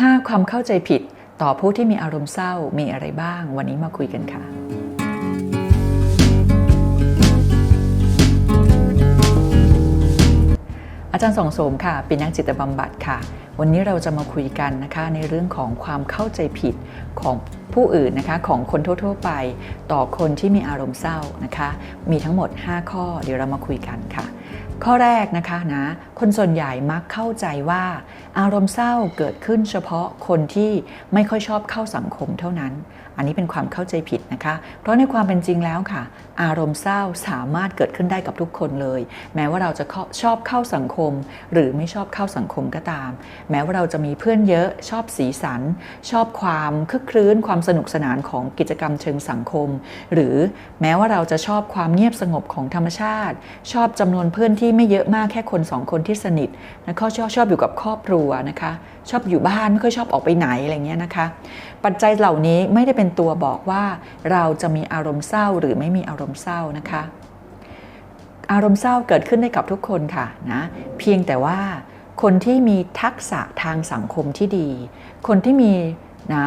5 ความเข้าใจผิดต่อผู้ที่มีอารมณ์เศร้ามีอะไรบ้าง วันนี้มาคุยกันค่ะ อาจารย์ส่องโสมค่ะ เป็นนักจิตบำบัดค่ะ วันนี้เราจะมาคุยกันนะคะในเรื่องของความเข้าใจผิดของผู้อื่นนะคะของคนทั่ว ๆ ไป ต่อคนที่มีอารมณ์เศร้านะคะ มีทั้งหมด 5 ข้อเดี๋ยวเรามาคุยกันค่ะ ข้อแรกนะคะนะคนส่วนใหญ่มักเข้าใจว่า อารมณ์เศร้าเกิดขึ้นเฉพาะคนที่ไม่ค่อยชอบเข้าสังคมเท่านั้นอันนี้เป็นความเข้าใจผิดนะคะ เพราะในความเป็นจริงแล้วค่ะ อารมณ์เศร้าสามารถเกิดขึ้นได้กับทุกคนเลย แม้ว่าเราจะชอบเข้าสังคม หรือไม่ชอบเข้าสังคมก็ตาม แม้ว่าเราจะมีเพื่อนเยอะชอบสีสัน ชอบความคึกครื้นความสนุกสนานของกิจกรรมเชิงสังคม หรือแม้ว่าเราจะชอบความเงียบสงบของธรรมชาติ ชอบจำนวนเพื่อนที่ไม่เยอะมากแค่คนสองคนที่สนิทแล้วก็ชอบชอบอยู่กับครอบครัวนะคะ ชอบอยู่บ้านไม่ค่อยชอบออกไปไหนอะไรเงี้ยนะคะปัจจัยเหล่านี้ไม่ได้เป็นตัวบอกว่าเราจะมีอารมณ์เศร้าหรือไม่มีอารมณ์เศร้านะคะ อารมณ์เศร้าเกิดขึ้นได้กับทุกคนค่ะนะเพียงแต่ว่าคนที่มีทักษะทางสังคมที่ดี คนที่มี นะ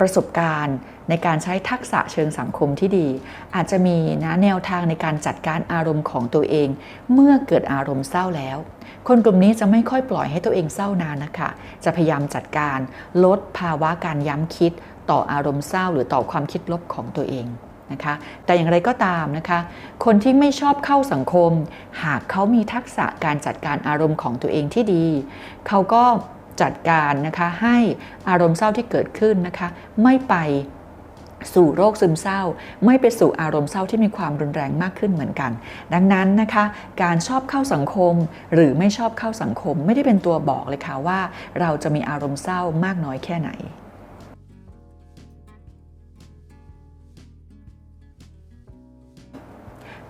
ประสบการณ์ในการใช้ทักษะเชิงสังคมที่ดี อาจจะมีนะแนวทางในการจัดการอารมณ์ของตัวเอง เมื่อเกิดอารมณ์เศร้าแล้ว คนกลุ่มนี้จะไม่ค่อยปล่อยให้ตัวเองเศร้านานนะคะ จะพยายามจัดการลดภาวะการย้ำคิด ต่ออารมณ์เศร้าหรือต่อความคิดลบของตัวเองนะคะแต่อย่างไรก็ตามนะคะ คนที่ไม่ชอบเข้าสังคม หากเขามีทักษะการจัดการอารมณ์ของตัวเองที่ดี เขาก็ จัดการนะคะให้อารมณ์เศร้าที่เกิดขึ้นนะคะไม่ไปสู่โรคซึมเศร้า ไม่ไปสู่อารมณ์เศร้าที่มีความรุนแรงมากขึ้นเหมือนกัน ดังนั้นนะคะการชอบเข้าสังคม หรือไม่ชอบเข้าสังคม ไม่ได้เป็นตัวบอกเลยค่ะว่า เราจะมีอารมณ์เศร้ามากน้อยแค่ไหน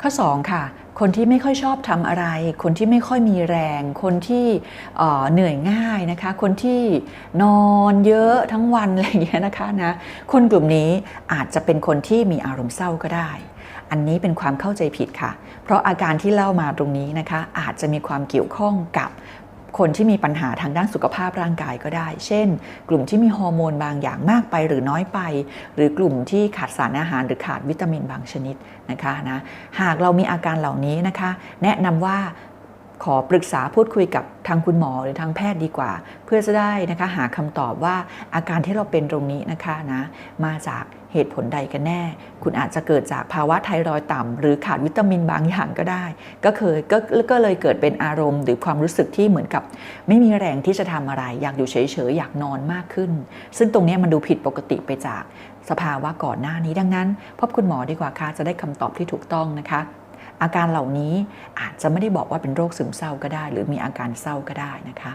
ข้อ2ค่ะคนที่ไม่ค่อยชอบทำอะไร คนที่ไม่ค่อยมีแรง คนที่เหนื่อยง่ายนะคะ คนที่นอนเยอะทั้งวันอะไรอย่างเงี้ยนะคะนะ คนกลุ่มนี้อาจจะเป็นคนที่มีอารมณ์เศร้าก็ได้ อันนี้เป็นความเข้าใจผิดค่ะ เพราะอาการที่เล่ามาตรงนี้นะคะ อาจจะมีความเกี่ยวข้องกับ คนที่มีปัญหาทางด้านสุขภาพร่างกายก็ได้ เช่น กลุ่มที่มีฮอร์โมนบางอย่างมากไปหรือน้อยไป หรือกลุ่มที่ขาดสารอาหารหรือขาดวิตามินบางชนิดนะคะนะ หากเรามีอาการเหล่านี้นะคะ แนะนำว่า ขอปรึกษาพูดคุยกับทางคุณหมอหรือทางแพทย์ดีกว่า เพื่อจะได้นะคะหาคำตอบว่าอาการที่เราเป็นตรงนี้นะคะนะมาจากเหตุผลใดกันแน่ คุณอาจจะเกิดจากภาวะไทรอยต่ำหรือขาดวิตามินบางอย่างก็ได้ ก็เคยกก็เลยเกิดเป็นอารมณ์หรือความรู้สึกที่เหมือนกับ ไม่มีแรงที่จะทำอะไร อยากอยู่เฉยๆอยากนอนมากขึ้น ซึ่งตรงนี้มันดูผิดปกติไปจากสภาวะก่อนหน้านี้ดังนั้น พบคุณหมอดีกว่าค่ะจะได้คำตอบที่ถูกต้องนะคะ อาการเหล่านี้อาจจะไม่ได้บอกว่าเป็นโรคซึมเศร้าก็ได้ หรือมีอาการเศร้าก็ได้นะคะ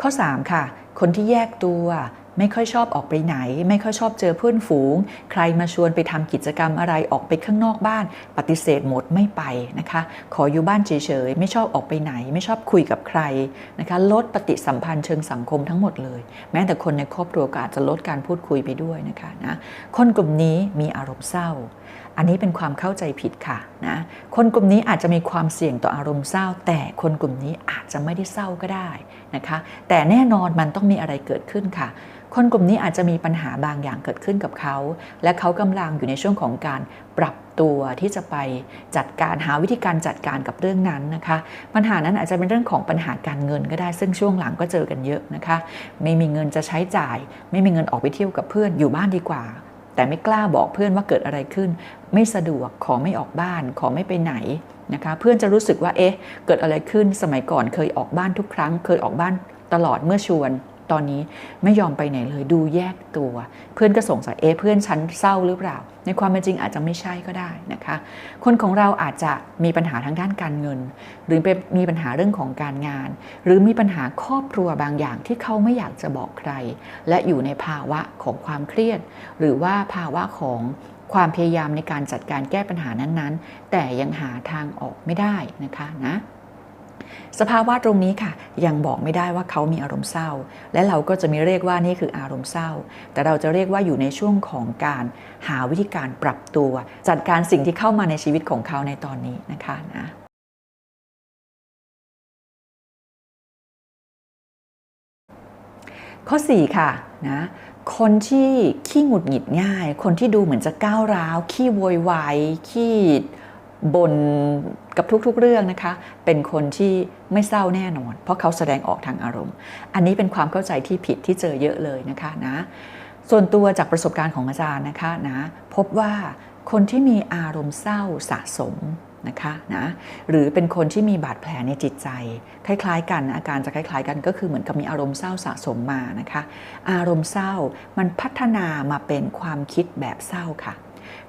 ข้อ 3 ค่ะ คนที่แยกตัว ไม่ค่อยชอบออกไปไหน ไม่ค่อยชอบเจอเพื่อนฝูง ใครมาชวนไปทำกิจกรรมอะไรออกไปข้างนอกบ้าน ปฏิเสธหมดไม่ไปนะคะ ขออยู่บ้านเฉยๆ ไม่ชอบออกไปไหน ไม่ชอบคุยกับใครนะคะลดปฏิสัมพันธ์เชิงสังคมทั้งหมดเลย แม้แต่คนในครอบครัวก็อาจจะลดการพูดคุยไปด้วยนะคะนะคนกลุ่มนี้มีอารมณ์เศร้าอันนี้เป็นความเข้าใจผิดค่ะนะคนกลุ่มนี้อาจจะมีความเสี่ยงต่ออารมณ์เศร้า แต่คนกลุ่มนี้อาจจะไม่ได้เศร้าก็ได้นะคะ แต่แน่นอนมันต้องมีอะไรเกิดขึ้นค่ะ คนกลุ่มนี้อาจจะมีปัญหาบางอย่างเกิดขึ้นกับเขา และเขากำลังอยู่ในช่วงของการปรับตัวที่จะไปจัดการหาวิธีการจัดการกับเรื่องนั้นนะคะ ปัญหานั้นอาจจะเป็นเรื่องของปัญหาการเงินก็ได้ ซึ่งช่วงหลังก็เจอกันเยอะนะคะ ไม่มีเงินจะใช้จ่าย ไม่มีเงินออกไปเที่ยวกับเพื่อนอยู่บ้านดีกว่า แต่ไม่กล้าบอกเพื่อนว่าเกิดอะไรขึ้น ไม่สะดวกขอไม่ออกบ้าน ขอไม่ไปไหนนะคะเพื่อนจะรู้สึกว่าเอ๊ะเกิดอะไรขึ้นสมัยก่อนเคยออกบ้านทุกครั้ง เคยออกบ้านตลอดเมื่อชวน ตอนนี้ไม่ยอมไปไหนเลยดูแยกตัว เพื่อนก็สงสัยเอ๊เพื่อนฉันเศร้าหรือเปล่า ในความเป็นจริงอาจจะไม่ใช่ก็ได้นะคะ คนของเราอาจจะมีปัญหาทางด้านการเงิน หรือเป็นมีปัญหาเรื่องของการงาน หรือมีปัญหาครอบครัวบางอย่างที่เขาไม่อยากจะบอกใคร และอยู่ในภาวะของความเครียด หรือว่าภาวะของความพยายามในการจัดการแก้ปัญหานั้นๆ แต่ยังหาทางออกไม่ได้นะคะนะ สภาวะตรงนี้ค่ะ ยังบอกไม่ได้ว่าเขามีอารมณ์เศร้า และเราก็จะมีเรียกว่านี่คืออารมณ์เศร้า แต่เราจะเรียกว่าอยู่ในช่วงของการหาวิธีการปรับตัว จัดการสิ่งที่เข้ามาในชีวิตของเขาในตอนนี้นะคะนะข้อ 4 ค่ะนะคนที่ขี้หงุดหงิดง่าย คนที่ดูเหมือนจะก้าวร้าว ขี้โวยวายขี้บน่น กับทุกๆเรื่องนะคะ เป็นคนที่ไม่เศร้าแน่นอน เพราะเขาแสดงออกทางอารมณ์ อันนี้เป็นความเข้าใจที่ผิดที่เจอเยอะเลยนะคะนะส่วนตัวจากประสบการณ์ของอาจารย์นะคะนะพบว่าคนที่มีอารมณ์เศร้าสะสมนะคะนะหรือเป็นคนที่มีบาดแผลในจิตใจ คล้ายๆ กันนะอาการจะคล้ายๆ กันก็คือเหมือนกับมีอารมณ์เศร้าสะสมมานะคะ อารมณ์เศร้ามันพัฒนามาเป็นความคิดแบบเศร้าค่ะ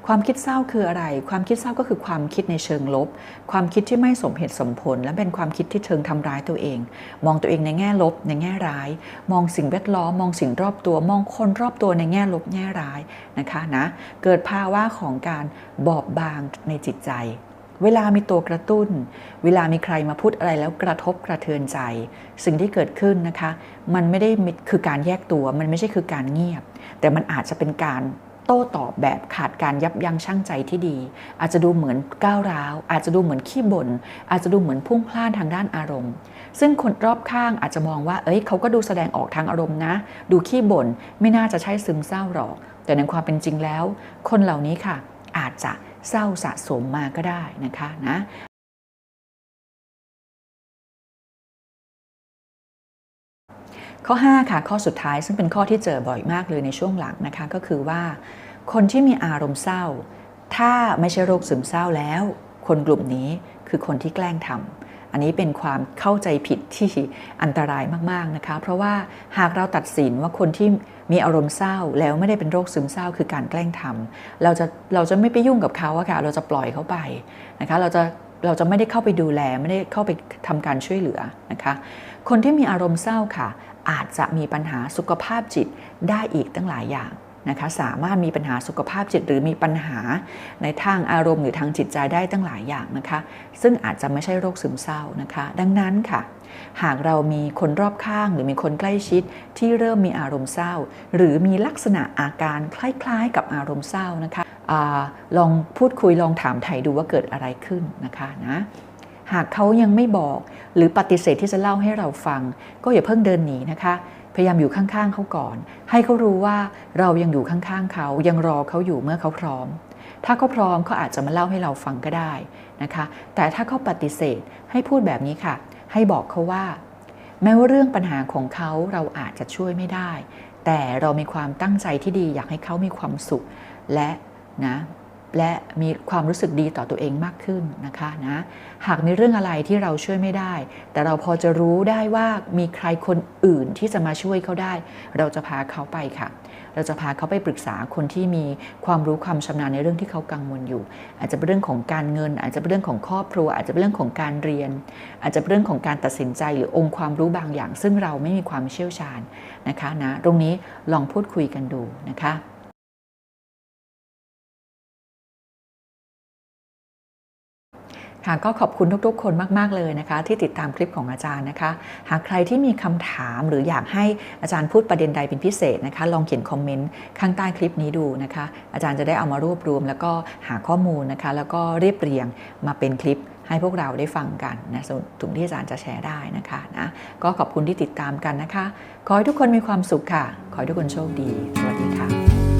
ความคิดเศร้าคืออะไร ความคิดเศร้าก็คือความคิดในเชิงลบ ความคิดที่ไม่สมเหตุสมผล และเป็นความคิดที่เชิงทำร้ายตัวเอง มองตัวเองในแง่ลบ ในแง่ร้าย มองสิ่งแวดล้อม มองสิ่งรอบตัว มองคนรอบตัวในแง่ลบแง่ร้ายนะคะนะ เกิดภาวะของการบอบบางในจิตใจเวลามีตัวกระตุ้น เวลามีใครมาพูดอะไรแล้วกระทบกระเทือนใจ สิ่งที่เกิดขึ้นนะคะ มันไม่ได้คือการแยกตัว มันไม่ใช่คือการเงียบ แต่มันอาจจะเป็นการ โต้ตอบแบบขาดการยับยั้งชั่งใจที่ดี อาจจะดูเหมือนก้าวร้าว อาจจะดูเหมือนขี้บ่นอาจจะดูเหมือนพุ่งพล่านทางด้านอารมณ์ ซึ่งคนรอบข้างอาจจะมองว่า เอ้ยเขาก็ดูแสดงออกทางอารมณ์นะ ดูขี้บ่นไม่น่าจะใช่ซึมเศร้าหรอก แต่ในความเป็นจริงแล้ว คนเหล่านี้ค่ะ อาจจะเศร้าสะสมมาก็ได้นะคะนะ ข้อ 5 ค่ะ ข้อสุดท้ายซึ่งเป็นข้อที่เจอบ่อยมากเลยในช่วงหลังนะคะ ก็คือว่า คนที่มีอารมณ์เศร้า ถ้าไม่ใช่โรคซึมเศร้าแล้ว คนกลุ่มนี้คือคนที่แกล้งทำอันนี้เป็นความเข้าใจผิดที่อันตรายมากๆนะคะ เพราะว่าหากเราตัดสินว่าคนที่มีอารมณ์เศร้าแล้วไม่ได้เป็นโรคซึมเศร้า คือการแกล้งทำเราจะเราจะไม่ไปยุ่งกับเขาอะค่ะเราจะปล่อยเขาไปนะคะเราจะเราจะไม่ได้เข้าไปดูแลไม่ได้เข้าไปทำการช่วยเหลือนะคะ คนที่มีอารมณ์เศร้าค่ะ อาจจะมีปัญหาสุขภาพจิตได้อีกตั้งหลายอย่างนะคะสามารถมีปัญหาสุขภาพจิตหรือมีปัญหาในทางอารมณ์หรือทางจิตใจได้ตั้งหลายอย่างนะคะ ซึ่งอาจจะไม่ใช่โรคซึมเศร้านะคะ ดังนั้นค่ะ หากเรามีคนรอบข้างหรือมีคนใกล้ชิดที่เริ่มมีอารมณ์เศร้า หรือมีลักษณะอาการคล้ายๆ กับอารมณ์เศร้านะคะอลองพูดคุยลองถามไถ่ดูว่าเกิดอะไรขึ้นนะคะนะ หากเขายังไม่บอก หรือปฏิเสธที่จะเล่าให้เราฟัง ก็อย่าเพิ่งเดินหนีนะคะ พยายามอยู่ข้างๆเขาก่อน ให้เขารู้ว่าเรายังอยู่ข้างๆเขายังรอเขาอยู่เมื่อเขาพร้อม ถ้าเขาพร้อมเขาอาจจะมาเล่าให้เราฟังก็ได้นะคะ แต่ถ้าเขาปฏิเสธให้พูดแบบนี้ค่ะ ให้บอกเขาว่า แม้ว่าเรื่องปัญหาของเขาเราอาจจะช่วยไม่ได้ แต่เรามีความตั้งใจที่ดีอยากให้เขามีความสุขและนะ และมีความรู้สึกดีต่อตัวเองมากขึ้นนะคะนะหากมีเรื่องอะไรที่เราช่วยไม่ได้ แต่เราพอจะรู้ได้ว่ามีใครคนอื่นที่จะมาช่วยเขาได้ เราจะพาเขาไปค่ะ เราจะพาเขาไปปรึกษาคนที่มีความรู้ความชำนาญในเรื่องที่เขากังวลอยู่ อาจจะเป็นเรื่องของการเงิน อาจจะเป็นเรื่องของครอบครัว อาจจะเป็นเรื่องของการเรียน อาจจะเป็นเรื่องของการตัดสินใจหรือองค์ความรู้บางอย่าง ซึ่งเราไม่มีความเชี่ยวชาญนะคะนะตรงนี้ลองพูดคุยกันดูนะคะ ค่ะก็ขอบคุณทุกๆ คนมาก ๆ เลยนะคะ ที่ติดตามคลิปของอาจารย์นะคะ หากใครที่มีคำถามหรืออยากให้อาจารย์พูดประเด็นใดเป็นพิเศษนะคะ ลองเขียนคอมเมนต์ข้างใต้คลิปนี้ดูนะคะ อาจารย์จะได้เอามารวบรวม แล้วก็หาข้อมูลนะคะ แล้วก็เรียบเรียงมาเป็นคลิปให้พวกเราได้ฟังกันนะส่วนถุงที่อาจารย์จะแชร์ได้นะคะนะก็ขอบคุณที่ติดตามกันนะคะ ขอให้ทุกคนมีความสุขค่ะ ขอให้ทุกคนโชคดี สวัสดีค่ะ